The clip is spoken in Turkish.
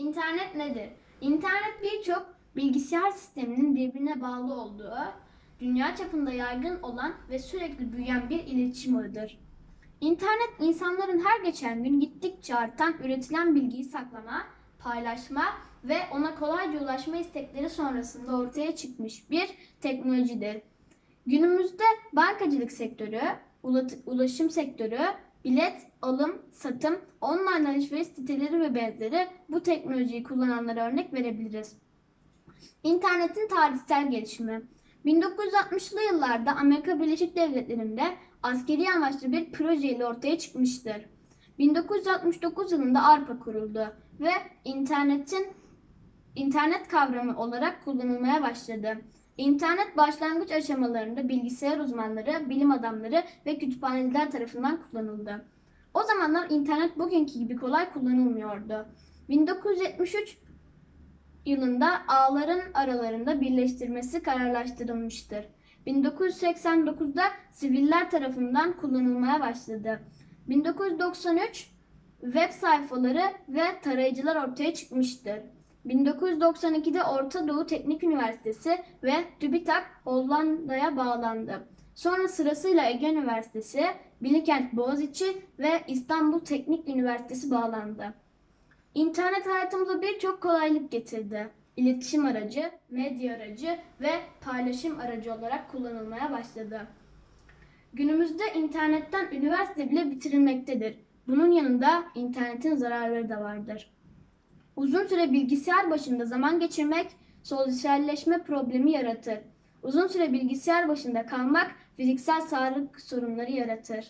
İnternet nedir? İnternet birçok bilgisayar sisteminin birbirine bağlı olduğu, dünya çapında yaygın olan ve sürekli büyüyen bir iletişim ağıdır. İnternet insanların her geçen gün gittikçe artan üretilen bilgiyi saklama, paylaşma ve ona kolayca ulaşma istekleri sonrasında ortaya çıkmış bir teknolojidir. Günümüzde bankacılık sektörü, ulaşım sektörü, bilet, alım, satım, online alışveriş siteleri ve benzeri bu teknolojiyi kullananlara örnek verebiliriz. İnternetin tarihsel gelişimi 1960'lı yıllarda Amerika Birleşik Devletleri'nde askeri amaçlı bir proje ile ortaya çıkmıştır. 1969 yılında ARPA kuruldu ve internetin internet kavramı olarak kullanılmaya başladı. İnternet başlangıç aşamalarında bilgisayar uzmanları, bilim adamları ve kütüphaneciler tarafından kullanıldı. O zamanlar internet bugünkü gibi kolay kullanılmıyordu. 1973 yılında ağların aralarında birleştirmesi kararlaştırılmıştır. 1989'da siviller tarafından kullanılmaya başladı. 1993 web sayfaları ve tarayıcılar ortaya çıkmıştır. 1992'de Orta Doğu Teknik Üniversitesi ve TÜBİTAK Hollanda'ya bağlandı. Sonra sırasıyla Ege Üniversitesi, Bilkent Boğaziçi ve İstanbul Teknik Üniversitesi bağlandı. İnternet hayatımıza birçok kolaylık getirdi. İletişim aracı, medya aracı ve paylaşım aracı olarak kullanılmaya başladı. Günümüzde internetten üniversite bile bitirilmektedir. Bunun yanında internetin zararları da vardır. Uzun süre bilgisayar başında zaman geçirmek sosyalleşme problemi yaratır. Uzun süre bilgisayar başında kalmak fiziksel sağlık sorunları yaratır.